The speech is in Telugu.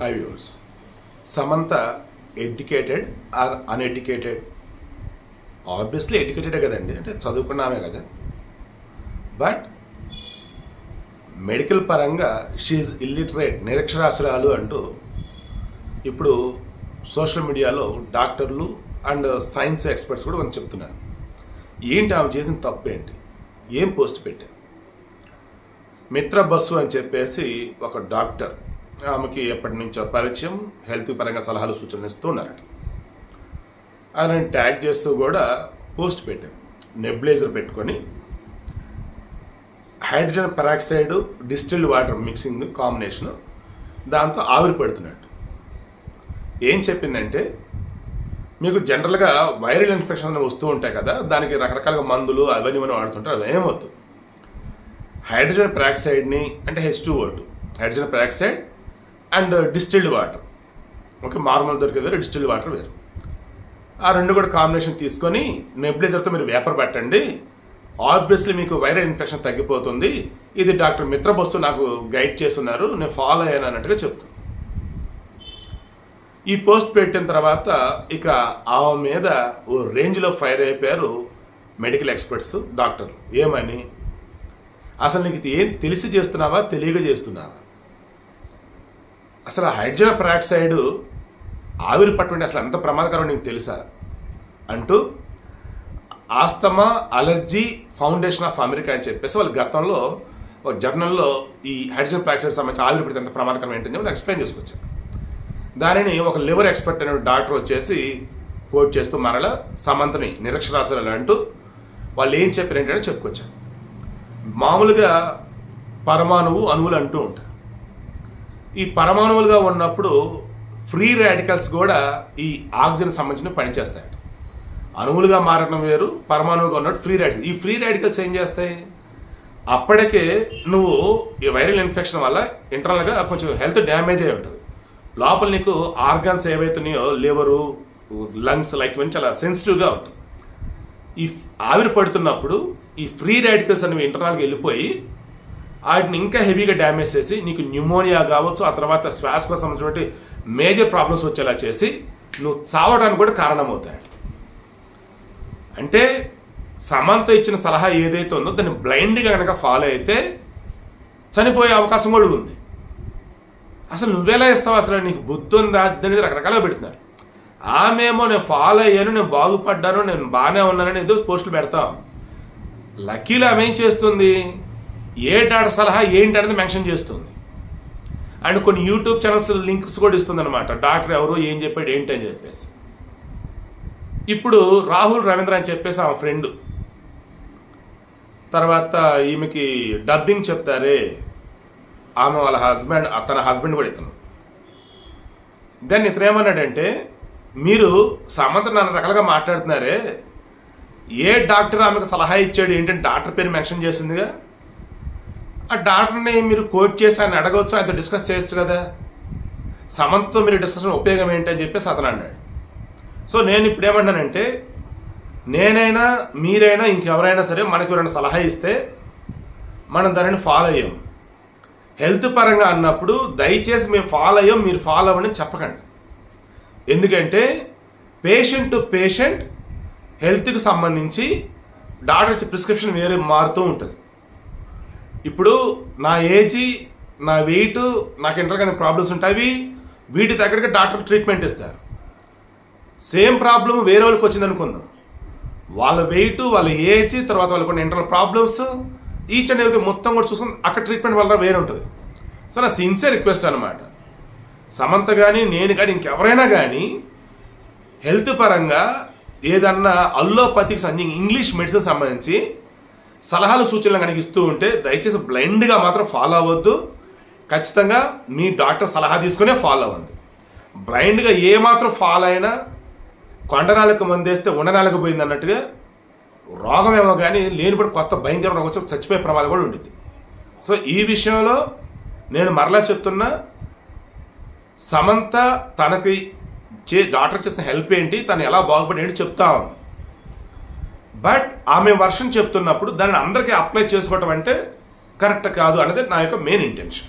Hi viewers Samantha educated or uneducated obviously ఎడ్యుకేటెడే కదండి అంటే చదువుకున్నామే కదా. బట్ మెడికల్ పరంగా షీఈ్ ఇల్లిటరేట్ నిరక్షరాస్యురాలు అంటూ ఇప్పుడు సోషల్ మీడియాలో డాక్టర్లు అండ్ సైన్స్ ఎక్స్పర్ట్స్ కూడా కొంచెం చెప్తున్నారు. ఏంటి ఆమె చేసిన తప్పు ఏంటి ఏం పోస్ట్ పెట్టారు? మిత్ర బస్సు అని చెప్పేసి ఒక డాక్టర్ ఆమెకి ఎప్పటి నుంచో పరిచయం హెల్త్ పరంగా సలహాలు సూచనలు ఇస్తూ ఉన్నారట. ఆయనని ట్యాగ్ చేస్తూ కూడా పోస్ట్ పెట్టాం. నెబ్లైజర్ పెట్టుకొని hydrogen peroxide distilled water mixing combination దాంతో ఆవిరి పెడుతున్నట్టు. ఏం చెప్పిందంటే మీకు జనరల్గా వైరల్ ఇన్ఫెక్షన్ అనేవి వస్తూ ఉంటాయి కదా దానికి రకరకాలుగా మందులు అవన్నీ మనం వాడుతుంటారు అవి ఏమవుతుంది హైడ్రోజన్ పెరాక్సైడ్ని అంటే H two hydrogen peroxide and distilled water. Okay normal దొరికే వేరు డిస్టిల్డ్ వాటర్ వేరు. ఆ రెండు కూడా కాంబినేషన్ తీసుకొని నెబ్లైజర్తో మీరు వేపర్ పెట్టండి. ఆబ్వియస్లీ మీకు వైరల్ ఇన్ఫెక్షన్ తగ్గిపోతుంది. ఇది డాక్టర్ మిత్రబొస్తు నాకు గైడ్ చేస్తున్నారు. నేను ఫాలో అయ్యాను అన్నట్టుగా చెప్తుంది ఈ పోస్ట్ పెట్టిన తర్వాత ఇక ఆమె మీద ఓ రేంజ్లో ఫైర్ అయిపోయారు మెడికల్ ఎక్స్పర్ట్స్ డాక్టర్లు. ఏమని? అసలు నీకు ఇది ఏం తెలిసి చేస్తున్నావా? తెలియక చేస్తున్నావా? అసలు హైడ్రోజన్ పెరాక్సైడ్ ఆవిరి పట్టుకుంటే అసలు ఎంత ప్రమాదకరం నీకు తెలుసా? అంటూ asthma allergy foundation of America అని చెప్పేసి వాళ్ళు గతంలో ఒక జర్నల్లో ఈ హైడ్రోజన్ పెరాక్సైడ్ సంబంధించి ఆవిరి పడితే ఎంత ప్రమాదకరం ఏంటని చెప్పి ఎక్స్ప్లెయిన్ చేసుకొచ్చారు. దానిని ఒక లివర్ ఎక్స్పర్ట్ అనే డాక్టర్ వచ్చేసి కోట్ చేస్తూ మరల సమంతని నిరక్షరాస్యులు అంటూ వాళ్ళు ఏం చెప్పారు ఏంటంటే చెప్పుకొచ్చారు మామూలుగా పరమాణువు అణువులు అంటూ ఉంటారు ఈ పరమాణువులుగా ఉన్నప్పుడు ఫ్రీ రాడికల్స్ కూడా ఈ ఆక్సిజన్ సంబంధించిన పనిచేస్తాయి అణువులుగా మారడం వేరు పరమాణువుగా ఉన్నట్టు ఫ్రీ రాడికల్స్. ఈ ఫ్రీ రాడికల్స్ ఏం చేస్తాయి? అప్పటికే నువ్వు ఈ వైరల్ ఇన్ఫెక్షన్ వల్ల ఇంటర్నల్గా కొంచెం హెల్త్ డ్యామేజ్ అయి ఉంటుంది. లోపల నీకు ఆర్గాన్స్ ఏవైతున్నాయో లివరు లంగ్స్ లైక్ ఇవన్నీ చాలా సెన్సిటివ్గా ఉంటుంది ఈ ఆవిరి పడుతున్నప్పుడు ఈ ఫ్రీ రాడికల్స్ అనేవి ఇంటర్నల్గా వెళ్ళిపోయి వాటిని ఇంకా హెవీగా డ్యామేజ్ చేసి నీకు న్యూమోనియా కావచ్చు ఆ తర్వాత శ్వాసకు సంబంధించినటువంటి మేజర్ ప్రాబ్లమ్స్ వచ్చేలా చేసి నువ్వు చావడానికి కూడా కారణమవుతాయి అంటే సమంత ఇచ్చిన సలహా ఏదైతే ఉందో దాన్ని బ్లైండ్గా కనుక ఫాలో అయితే చనిపోయే అవకాశం కూడా ఉంది. అసలు నువ్వెలా ఇస్తావు అసలు? నీకు బుద్ధి ఉందా? అనేది రకరకాలుగా పెడుతున్నారు. ఆమెమో నేను ఫాలో అయ్యాను నేను బాగుపడ్డాను నేను బాగానే ఉన్నానని ఏదో పోస్టులు పెడతాం. లక్కీలో ఆమె ఏం చేస్తుంది? ఏ డాక్టర్ సలహా ఏంటి అనేది మెన్షన్ చేస్తుంది. అండ్ కొన్ని యూట్యూబ్ ఛానల్స్ లింక్స్ కూడా ఇస్తుంది అనమాట డాక్టర్ ఎవరు ఏం చెప్పాడు ఏంటి అని చెప్పేసి. ఇప్పుడు రాహుల్ రవీంద్ర అని చెప్పేసి ఆమె ఫ్రెండ్. తర్వాత ఈమెకి డబ్బింగ్ చెప్తారే ఆమె వాళ్ళ హస్బెండ్ తన హస్బెండ్ కూడా ఇతను. దాన్ని ఇతను ఏమన్నాడంటే మీరు సమంత నాన్న రకాలుగా మాట్లాడుతున్నారే ఏ డాక్టర్ ఆమెకు సలహా ఇచ్చాడు ఏంటంటే డాక్టర్ పేరు మెన్షన్ చేసిందిగా? ఆ డాక్టర్ని మీరు కోట్ చేసి ఆయన అడగవచ్చు ఆయనతో డిస్కస్ చేయొచ్చు కదా. సమంతతో మీరు డిస్కషన్ ఉపయోగం ఏంటి అని చెప్పేసి అతను అన్నాడు. సో నేను ఇప్పుడు ఏమన్నానంటే నేనైనా మీరైనా ఇంకెవరైనా సరే మనకి ఎవరైనా సలహా ఇస్తే మనం దానిని ఫాలో అయ్యాం. హెల్త్ పరంగా అన్నప్పుడు దయచేసి మేము ఫాలో అయ్యాం మీరు ఫాలో అవ్వని చెప్పకండి. ఎందుకంటే పేషెంట్ టు పేషెంట్ హెల్త్కి సంబంధించి డాక్టర్ ప్రిస్క్రిప్షన్ వేరే మారుతూ ఉంటుంది. ఇప్పుడు నా ఏజీ నా వెయిట్ నాకు ఇంటర్గా ప్రాబ్లమ్స్ ఉంటాయి. వీటి దగ్గరికి డాక్టర్ ట్రీట్మెంట్ ఇస్తారు. సేమ్ ప్రాబ్లం వేరే వాళ్ళకి వచ్చింది అనుకుందాం. వాళ్ళ వెయిట్ వాళ్ళ ఏజ్ తర్వాత వాళ్ళకున్న కొన్ని ఇంటర్నల్ ప్రాబ్లమ్స్ ఈచ్ అండ్ ఎవరి మొత్తం కూడా చూసుకుని అక్కడ ట్రీట్మెంట్ వల్ల వేరే ఉంటుంది. సో నా సిన్సియర్ రిక్వెస్ట్ అనమాట సమంత కానీ నేను కానీ ఇంకెవరైనా కానీ హెల్త్ పరంగా ఏదన్నా అల్లోపతికి సంబంధించి ఇంగ్లీష్ మెడిసిన్ సంబంధించి సలహాలు సూచనలు కనుక ఇస్తూ ఉంటే దయచేసి బ్లైండ్గా మాత్రం ఫాలో అవ్వద్దు. ఖచ్చితంగా మీ డాక్టర్ సలహా తీసుకునే ఫాలో అవ్వండి. బ్లైండ్గా ఏ మాత్రం ఫాలో అయినా కొండనాలకు మందేస్తే ఉండనాలకు పోయింది అన్నట్టుగా రోగం ఏమో కానీ లేనిపడి కొత్త భయంకర రోగం వచ్చి చచ్చిపోయే ప్రమాదం కూడా ఉండింది సో ఈ విషయంలో నేను మరలా చెప్తున్నా సమంత తనకి చే డాక్టర్ చేసిన హెల్ప్ ఏంటి తను ఎలా బాగుపడి ఏంటి చెప్తా ఉంది. బట్ ఆమె వర్షన్ చెప్తున్నప్పుడు దాన్ని అందరికీ అప్లై చేసుకోవటం అంటే కరెక్ట్ కాదు అనేది నా యొక్క మెయిన్ ఇంటెన్షన్.